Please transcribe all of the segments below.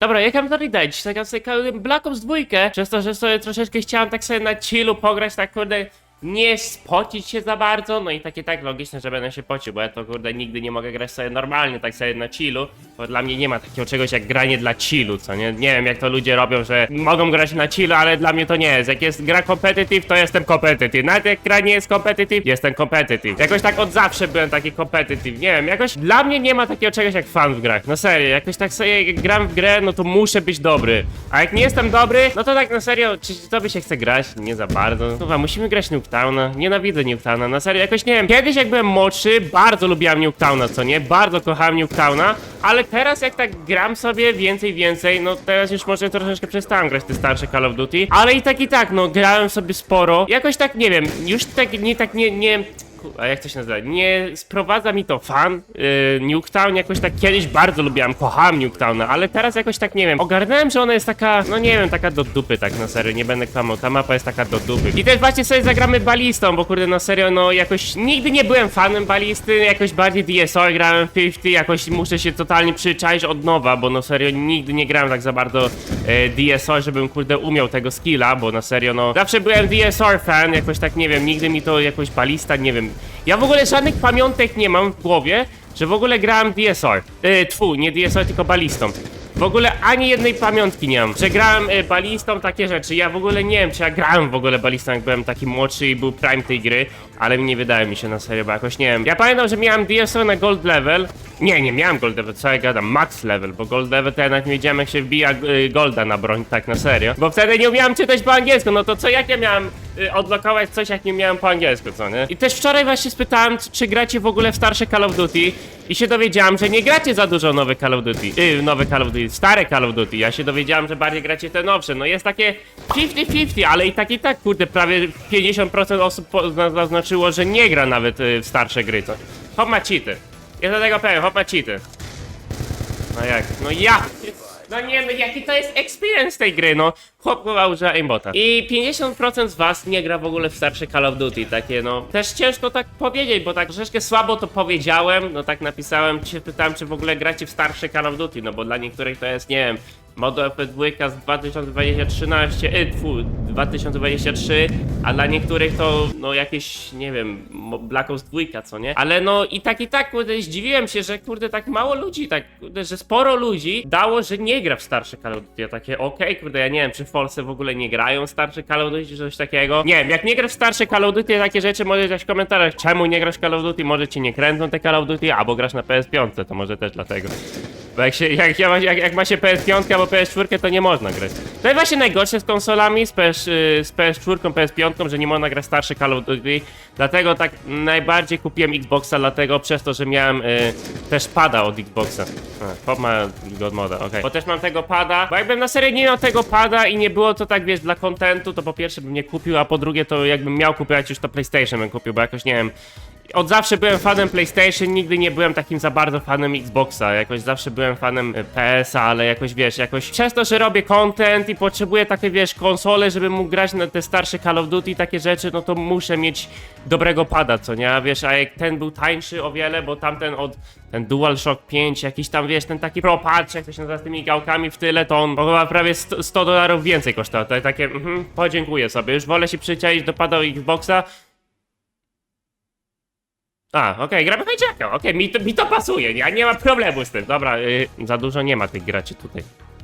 Dobra, jak mam to dać? Tak sobie Black Ops 2, przez to, że sobie troszeczkę chciałem tak sobie na chillu pograć, tak kurde, nie spocić się za bardzo, no i takie tak logiczne, że będę się pocił, bo ja to kurde nigdy nie mogę grać sobie normalnie, tak sobie na chillu, bo dla mnie nie ma takiego czegoś jak granie dla chillu, co nie? Nie wiem jak to ludzie robią, że mogą grać na chillu, ale dla mnie to nie jest. Jak jest gra competitive, to jestem competitive. Nawet jak gra nie jest competitive, jestem competitive. Jakoś tak od zawsze byłem taki competitive, nie wiem, jakoś dla mnie nie ma takiego czegoś jak fan w grach, no serio, jakoś tak sobie jak gram w grę, no to muszę być dobry. A jak nie jestem dobry, no to tak na serio, czy tobie się chce grać? Nie za bardzo. Chyba musimy grać Nuketowna. Nienawidzę Nuketowna, na serio, jakoś nie wiem. Kiedyś jak byłem młodszy, bardzo lubiłem Nuketowna, co nie? Bardzo kochałem Nuketowna, ale teraz jak tak gram sobie więcej, więcej, no teraz już może troszeczkę przestałem grać te starsze Call of Duty, ale i tak i tak, no grałem sobie sporo. Jakoś tak, nie wiem, już tak nie, tak nie, nie... A jak to się nazywa? Nie sprowadza mi to fan. Yy, Nuketown jakoś tak kiedyś bardzo lubiłem, kochałem Nuketowna, ale teraz jakoś tak nie wiem. Ogarnąłem, że ona jest taka, no nie wiem, taka do dupy tak na serio, nie będę kłamał. Ta mapa jest taka do dupy. I też właśnie sobie zagramy balistą, bo kurde na serio, no jakoś nigdy nie byłem fanem balisty, jakoś bardziej DSO grałem 50, jakoś muszę się totalnie przyczaić od nowa, bo no serio nigdy nie grałem tak za bardzo e, DSO, żebym kurde umiał tego skilla, bo na serio no zawsze byłem DSR fan, jakoś tak nie wiem, nigdy mi to jakoś balista, nie wiem. Ja w ogóle żadnych pamiątek nie mam w głowie, że w ogóle grałem DSR. E, tfu, nie DSR, tylko balistą. W ogóle ani jednej pamiątki nie mam, że grałem y, balistą, takie rzeczy. Ja w ogóle nie wiem, czy ja grałem w ogóle balistą, jak byłem taki młodszy i był prime tej gry, ale nie wydaje mi się na serio, bo jakoś nie wiem. Ja pamiętam, że miałem DSO na gold level. Nie, nie miałem gold level, co ja gadam, max level, bo gold level to ja nawet nie wiedziałem, jak się wbija y, golda na broń, tak na serio. Bo wtedy nie umiałem czytać po angielsku, no to co, jak ja miałem y, odblokować coś, jak nie miałem po angielsku, co nie? I też wczoraj właśnie spytałem, czy, gracie w ogóle w starsze Call of Duty i się dowiedziałem, że nie gracie za dużo nowe Call of Duty, yy, nowe Call of Duty, stare Call of Duty. Ja się dowiedziałem, że bardziej gracie te nowsze. No jest takie 50-50, ale i tak i tak, kurde, prawie 50% osób zaznaczyło, że nie gra nawet y, w starsze gry. To hop ma cheaty. Ja do tego powiem, hop ma cheaty. No jak? No ja! No nie no, jaki to jest experience tej gry, no. Chłop chyba używa aimbota. I 50% z was nie gra w ogóle w starsze Call of Duty, takie no. Też ciężko tak powiedzieć, bo tak troszeczkę słabo to powiedziałem, no tak napisałem, się pytałem, czy w ogóle gracie w starsze Call of Duty, no bo dla niektórych to jest, nie wiem, Model FP2 z 2013, y, tfu, 2023, a dla niektórych to no jakieś, nie wiem, Black Ops 2, co nie? Ale no i tak i tak, kurde, zdziwiłem się, że kurde, tak mało ludzi, tak, kurde, że sporo ludzi dało, że nie gra w starsze Call of Duty. Ja takie, okej, kurde, ja nie wiem, czy w Polsce w ogóle nie grają starsze Call of Duty, czy coś takiego. Nie wiem, jak nie grasz w starsze Call of Duty, takie rzeczy możesz dać w komentarzach, czemu nie grasz Call of Duty, może ci nie kręcą te Call of Duty, albo grasz na PS5, to może też dlatego. Bo jak, się, jak, jak, jak, ma się PS5 albo PS4, to nie można grać. To jest właśnie najgorsze z konsolami, z, PS, y, z PS4, PS5, że nie można grać starsze Call of Duty. Dlatego tak najbardziej kupiłem Xboxa, dlatego przez to, że miałem y, też pada od Xboxa. Pop ma God moda, okej. Bo też mam tego pada, bo jakbym na serio nie miał tego pada i nie było to tak, wiesz, dla kontentu, to po pierwsze bym nie kupił, a po drugie to jakbym miał kupować już to PlayStation bym kupił, bo jakoś nie wiem, od zawsze byłem fanem PlayStation, nigdy nie byłem takim za bardzo fanem Xboxa. Jakoś zawsze byłem fanem e, PS-a, ale jakoś wiesz, jakoś przez to, że robię content i potrzebuję takie wiesz, konsole, żeby mógł grać na te starsze Call of Duty i takie rzeczy, no to muszę mieć dobrego pada, co nie? Wiesz, a jak ten był tańszy o wiele, bo tamten od ten DualShock 5, jakiś tam wiesz, ten taki Pro Patch, jak to się nazywa z tymi gałkami w tyle, to on chyba prawie 100 100 dolarów więcej kosztował. To takie, mhm, podziękuję sobie. Już wolę się przyczaić do pada Xboxa, a, okej, gramy hijacka, okej, mi, to, mi to pasuje, ja nie mam problemu z tym. Dobra, y, za dużo nie ma tych graczy tutaj.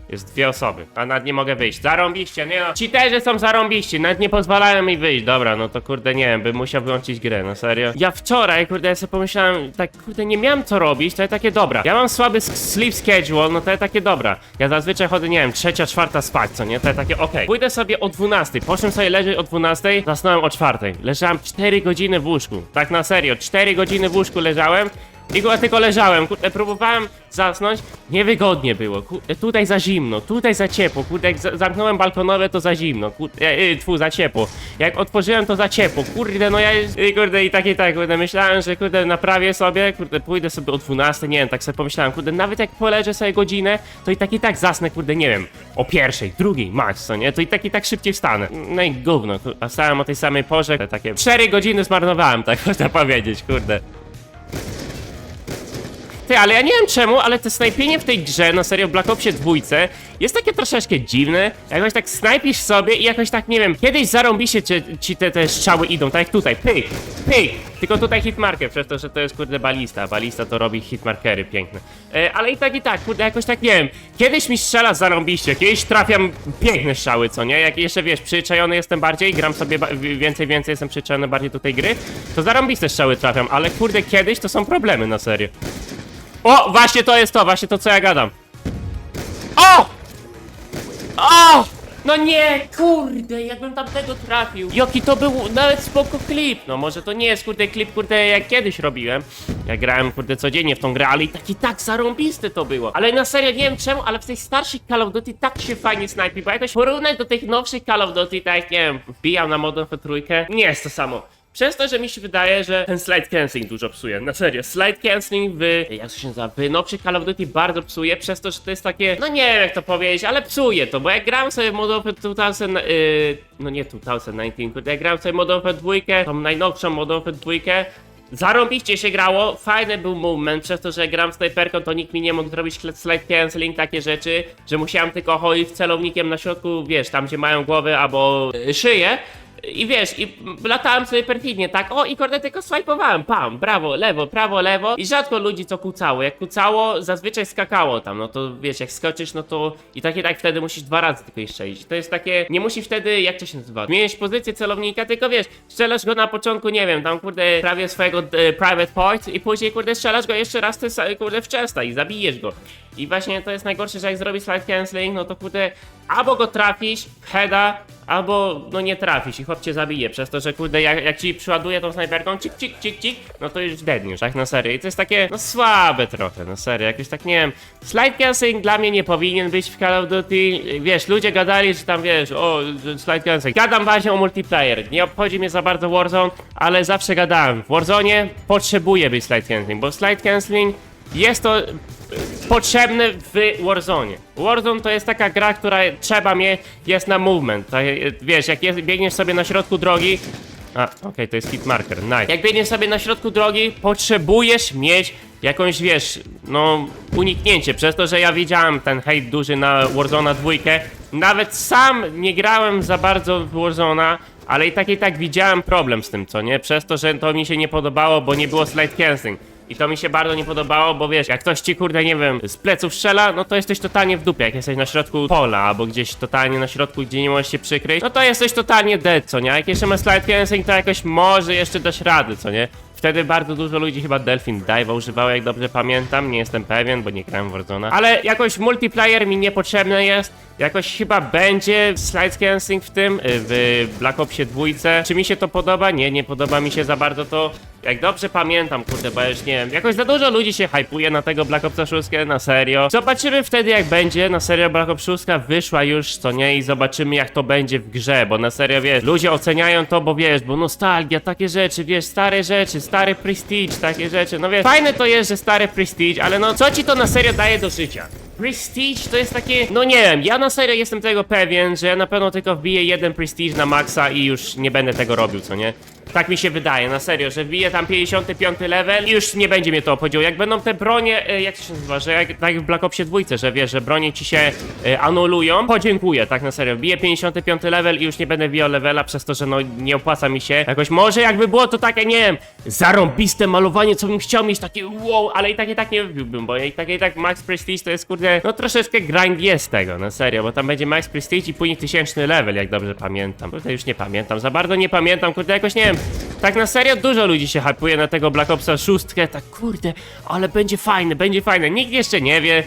Jest dwie osoby, a nawet nie mogę wyjść. Zarąbiście, nie no. Też są zarąbiści, nawet nie pozwalają mi wyjść. Dobra, no to kurde, nie wiem, bym musiał wyłączyć grę, no serio. Ja wczoraj, kurde, ja sobie pomyślałem, tak, kurde, nie miałem co robić, to ja takie dobra. Ja mam słaby sleep schedule, no to ja takie dobra. Ja zazwyczaj chodzę, nie wiem, trzecia, czwarta spać, co nie? To ja takie, okej. Pójdę sobie o 12, poszłem sobie leżeć o 12, zasnąłem o 4. Leżałem 4 godziny w łóżku. Tak na serio, 4 godziny w łóżku leżałem. I chyba tylko leżałem, kurde, próbowałem zasnąć, niewygodnie było, kurde, tutaj za zimno, tutaj za ciepło, kurde, jak za- zamknąłem balkonowe, to za zimno, kurde, e, e, tfu, za ciepło, jak otworzyłem, to za ciepło, kurde, no ja, e, kurde, i tak i tak, kurde, myślałem, że, kurde, naprawię sobie, kurde, pójdę sobie o 12, nie wiem, tak sobie pomyślałem, kurde, nawet jak poleżę sobie godzinę, to i tak i tak zasnę, kurde, nie wiem, o pierwszej, drugiej, max, co nie, to i tak i tak szybciej wstanę, no i gówno, kur- a wstałem o tej samej porze, takie 4 godziny zmarnowałem, tak można powiedzieć, kurde. Ty, ale ja nie wiem czemu, ale to snajpienie w tej grze, na serio w Black Opsie dwójce, jest takie troszeczkę dziwne. Jakoś tak snajpisz sobie i jakoś tak, nie wiem, kiedyś zarąbiście ci, ci te, te strzały idą, tak jak tutaj, pyk, pyk. Tylko tutaj hitmarker, przez to, że to jest kurde balista. Balista to robi hitmarkery piękne. E, ale i tak, i tak, kurde, jakoś tak, nie wiem, kiedyś mi strzela zarąbiście, kiedyś trafiam piękne strzały, co nie? Jak jeszcze, wiesz, przyczajony jestem bardziej, gram sobie ba- więcej, więcej, jestem przyczajony bardziej do tej gry, to zarąbiste strzały trafiam, ale kurde, kiedyś to są problemy, na serio. O, właśnie to jest to, właśnie to, co ja gadam. O! O! No nie, kurde, jakbym tam tego trafił. Jaki to był nawet spoko klip. No może to nie jest kurde klip, kurde, jak kiedyś robiłem. Ja grałem kurde codziennie w tą grę, ale i tak i tak zarąbiste to było. Ale na serio, nie wiem czemu, ale w tych starszych Call of Duty tak się fajnie snajpi, bo jakoś porównać do tych nowszych Call of Duty, tak jak, nie wiem, wbijam na Modern Warfare trójkę, nie jest to samo. Przez to, że mi się wydaje, że ten slide canceling dużo psuje. Na serio, slide canceling w. Jak to się nazywa? W nowszych Call of Duty bardzo psuje, przez to, że to jest takie. No nie wiem jak to powiedzieć, ale psuje to, bo jak gram sobie w Modern Warfare 2000. Yy, no nie 2019, kurde, jak gram sobie Modern Warfare 2, tą najnowszą Modern Warfare 2. Zarąbiście się grało, fajny był movement, przez to, że gram snajperką, to nikt mi nie mógł zrobić slide canceling, takie rzeczy, że musiałem tylko chodzić celownikiem na środku, wiesz, tam gdzie mają głowy albo y, szyję. I wiesz, i latałem sobie perfidnie, tak? O, i kurde tylko swajpowałem, pam, prawo, lewo, prawo, lewo. I rzadko ludzi co kucało. Jak kucało, zazwyczaj skakało tam, no to wiesz, jak skoczysz, no to i tak i tak wtedy musisz dwa razy tylko jeszcze iść. To jest takie, nie musisz wtedy, jak to się nazywa, zmienić pozycję celownika, tylko wiesz, strzelasz go na początku, nie wiem, tam kurde prawie swojego e, private point i później kurde strzelasz go jeszcze raz, ty kurde w i zabijesz go. I właśnie to jest najgorsze, że jak zrobisz slide canceling, no to kurde, albo go trafisz, heada, albo no nie trafisz i chłop cię zabije, przez to, że kurde, jak, jak ci przyładuje tą snajperką, cik, cik, cik, cik, no to już deadniesz, tak, na serio. I to jest takie, no słabe trochę, na serio, jakoś tak, nie wiem, slide canceling dla mnie nie powinien być w Call of Duty, wiesz, ludzie gadali, że tam, wiesz, o, slide canceling. Gadam właśnie o multiplayer, nie obchodzi mnie za bardzo Warzone, ale zawsze gadałem, w Warzone potrzebuje być slide canceling, bo slide canceling jest to potrzebne w Warzone. Warzone to jest taka gra, która trzeba mieć, jest na movement. Je- wiesz, jak jest, biegniesz sobie na środku drogi. A, okej, to jest hit marker, nice. Jak biegniesz sobie na środku drogi, potrzebujesz mieć jakąś, wiesz, no, uniknięcie. Przez to, że ja widziałem ten hate duży na Warzona dwójkę. Nawet sam nie grałem za bardzo w Warzona, ale i tak i tak widziałem problem z tym, co nie? Przez to, że to mi się nie podobało, bo nie było slide canceling. I to mi się bardzo nie podobało, bo wiesz, jak ktoś ci kurde, nie wiem, z pleców strzela, no to jesteś totalnie w dupie. Jak jesteś na środku pola, albo gdzieś totalnie na środku, gdzie nie możesz się przykryć, no to jesteś totalnie dead, co nie? Jak jeszcze masz slide cancing, to jakoś może jeszcze dać rady, co nie? Wtedy bardzo dużo ludzi chyba Delphin Dive'a używało, jak dobrze pamiętam, nie jestem pewien, bo nie grałem w Warzona. Ale jakoś multiplayer mi niepotrzebny jest, jakoś chyba będzie slide cancing w tym, y, w Black Opsie dwójce. Czy mi się to podoba? Nie, nie podoba mi się za bardzo to. Jak dobrze pamiętam, kurde, bo już nie wiem, jakoś za dużo ludzi się hypuje na tego Black Opsa 6, na serio. Zobaczymy wtedy jak będzie, na serio Black Ops 6 wyszła już, co nie, i zobaczymy jak to będzie w grze, bo na serio, wiesz, ludzie oceniają to, bo wiesz, bo nostalgia, takie rzeczy, wiesz, stare rzeczy, stary Prestige, takie rzeczy, no wiesz, fajne to jest, że stary Prestige, ale no, co ci to na serio daje do życia? Prestige to jest takie, no nie wiem, ja na serio jestem tego pewien, że ja na pewno tylko wbiję jeden Prestige na maksa i już nie będę tego robił, co nie? Tak mi się wydaje, na serio, że wbiję tam 55 level i już nie będzie mnie to obchodziło. Jak będą te bronie, e, jak się nazywa, że jak, tak jak w Black Opsie dwójce, że wiesz, że bronie ci się e, anulują, podziękuję, tak na serio. Wbiję 55 level i już nie będę wbijał levela przez to, że no nie opłaca mi się. Jakoś może jakby było to takie, nie wiem, zarąbiste malowanie, co bym chciał mieć, takie wow, ale i tak i tak nie wbiłbym, bo i tak i tak Max Prestige to jest kurde, no troszeczkę grind jest tego, na serio, bo tam będzie Max Prestige i później tysięczny level, jak dobrze pamiętam. Kurde, już nie pamiętam, za bardzo nie pamiętam, kurde, jakoś nie wiem, tak na serio? Dużo ludzi się hypuje na tego Black Opsa 6, tak kurde, ale będzie fajny, będzie fajny, nikt jeszcze nie wie,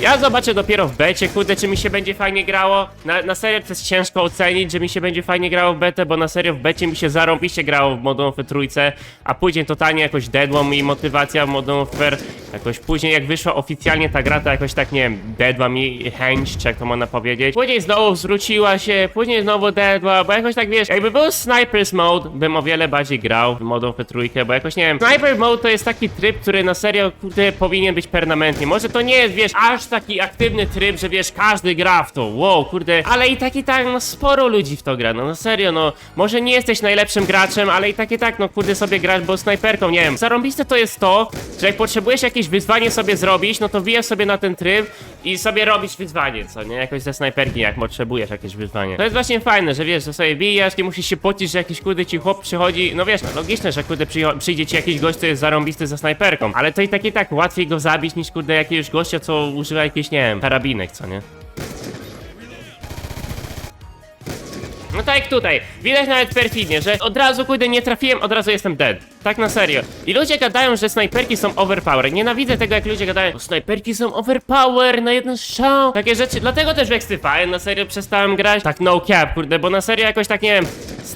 ja zobaczę dopiero w becie, kurde, czy mi się będzie fajnie grało. Na, na serio to jest ciężko ocenić, że mi się będzie fajnie grało w betę, bo na serio w becie mi się zarąbiście grało w Modern Warfare trójce, a później totalnie jakoś deadła mi motywacja w Modern Warfare. Jakoś później jak wyszła oficjalnie ta gra, to jakoś tak, nie wiem, deadła mi chęć, czy jak to można powiedzieć. Później znowu zwróciła się, później znowu deadła, bo jakoś tak, wiesz, jakby był Snipers Mode, bym o wiele bardziej grał w Modern Warfare trójkę, bo jakoś, nie wiem, Sniper Mode to jest taki tryb, który na serio, kurde, powinien być permanentnie. Może to nie jest, wiesz, aż taki aktywny tryb, że wiesz, każdy gra w to, wow, kurde, ale i tak i tak, no sporo ludzi w to gra, no, no serio, no, może nie jesteś najlepszym graczem, ale i tak i tak, no kurde sobie grasz, bo snajperką, nie wiem, zarąbiste to jest to, że jak potrzebujesz jakieś wyzwanie sobie zrobić, no to wbijasz sobie na ten tryb i sobie robisz wyzwanie, co nie, jakoś ze snajperki, jak potrzebujesz jakieś wyzwanie. To jest właśnie fajne, że wiesz, że sobie bijasz, nie musisz się pocić, że jakiś kurde ci chłop przychodzi, no wiesz, no logiczne, że kurde przyjdzie ci jakiś gość, co jest zarąbisty ze snajperką, ale to i tak i tak łatwiej go zabić niż kurde jakiegoś gościa, co używa jakiś, nie wiem, karabinek, co nie? No tak jak tutaj, widać nawet perfidnie, że od razu kurde nie trafiłem, od razu jestem dead. Tak na serio. I ludzie gadają, że snajperki są overpower. Nienawidzę tego jak ludzie gadają, "O, snajperki są overpower na jeden strzał. Takie rzeczy, dlatego też w Extify na serio przestałem grać. Tak no cap, kurde, bo na serio jakoś tak nie wiem,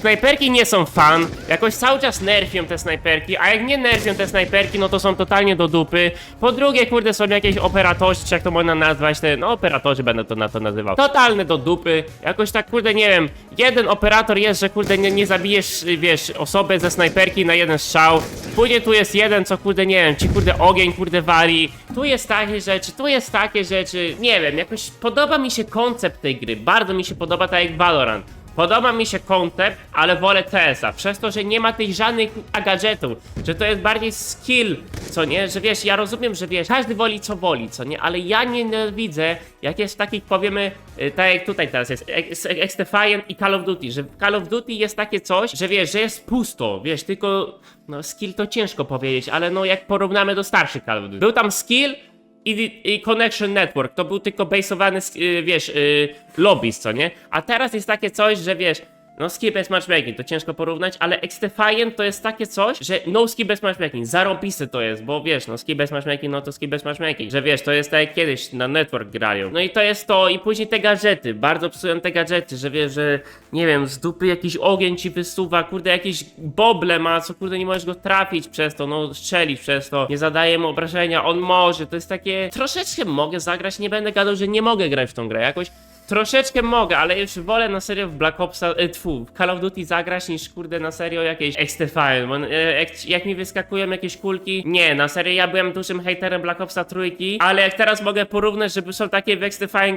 snajperki nie są fan. Jakoś cały czas nerfią te snajperki, a jak nie nerfią te snajperki, no to są totalnie do dupy. Po drugie, kurde, są jakieś operatorzy, czy jak to można nazwać, te, no operatorzy będę to na to nazywał. Totalne do dupy. Jakoś tak, kurde, nie wiem, jeden operator jest, że kurde nie, nie zabijesz, wiesz, osobę ze snajperki na jeden strzał. Później tu jest jeden, co kurde, nie wiem, ci kurde ogień, kurde wali. Tu jest takie rzeczy, tu jest takie rzeczy. Nie wiem, jakoś podoba mi się koncept tej gry. Bardzo mi się podoba tak jak Valorant. Podoba mi się koncept, ale wolę TS-a. Przez to, że nie ma tych żadnych gadżetów, że to jest bardziej skill, co nie? Że wiesz, ja rozumiem, że wiesz, każdy woli co woli, co nie? Ale ja nienawidzę, jak jest takich powiemy, y, tak jak tutaj teraz jest, Ex- X-Defiant i Call of Duty, że w Call of Duty jest takie coś, że wiesz, że jest pusto, wiesz, tylko, no skill to ciężko powiedzieć, ale no jak porównamy do starszych Call of Duty. Był tam skill, i, i Connection Network, to był tylko baseowany, y, wiesz, y, lobbies, co nie? A teraz jest takie coś, że wiesz, no skip bez matchmaking, to ciężko porównać, ale X-Defiant to jest takie coś, że no skip bez matchmaking, zarąbisty to jest, bo wiesz, no skip bez matchmaking, no to skip bez matchmaking, że wiesz, to jest tak jak kiedyś na network grali. No i to jest to, i później te gadżety, bardzo psują te gadżety, że wiesz, że nie wiem, z dupy jakiś ogień ci wysuwa, kurde, jakieś boble ma, co kurde nie możesz go trafić przez to, no strzelić przez to, nie zadaje mu obrażenia, on może, to jest takie, troszeczkę mogę zagrać, nie będę gadał, że nie mogę grać w tą grę, jakoś Troszeczkę mogę, ale już wolę na serio w Black Opsa, e, tfu, w Call of Duty zagrać niż kurde na serio jakieś bo e, jak, jak mi wyskakują jakieś kulki, nie, na serio ja byłem dużym haterem Black Opsa trójki, ale jak teraz mogę porównać, żeby są takie w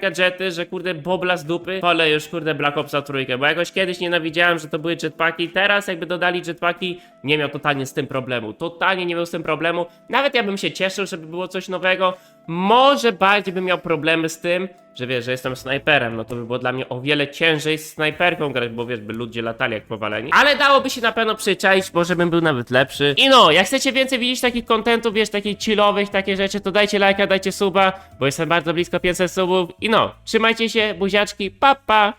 gadżety, że kurde bobla z dupy, wolę już kurde Black Opsa trójkę, bo jakoś kiedyś nienawidziałem, że to były jetpacki, teraz jakby dodali jetpacki, nie miał totalnie z tym problemu, totalnie nie miał z tym problemu, nawet ja bym się cieszył, żeby było coś nowego, może bardziej bym miał problemy z tym, że wiesz, że jestem snajperem, no to by było dla mnie o wiele ciężej z snajperką grać, bo wiesz, by ludzie latali jak powaleni. Ale dałoby się na pewno przyczaić, może bym był nawet lepszy. I no, jak chcecie więcej widzieć takich kontentów, wiesz, takich chillowych, takie rzeczy, to dajcie lajka, dajcie suba, bo jestem bardzo blisko 500 subów. I no, trzymajcie się, buziaczki, pa pa!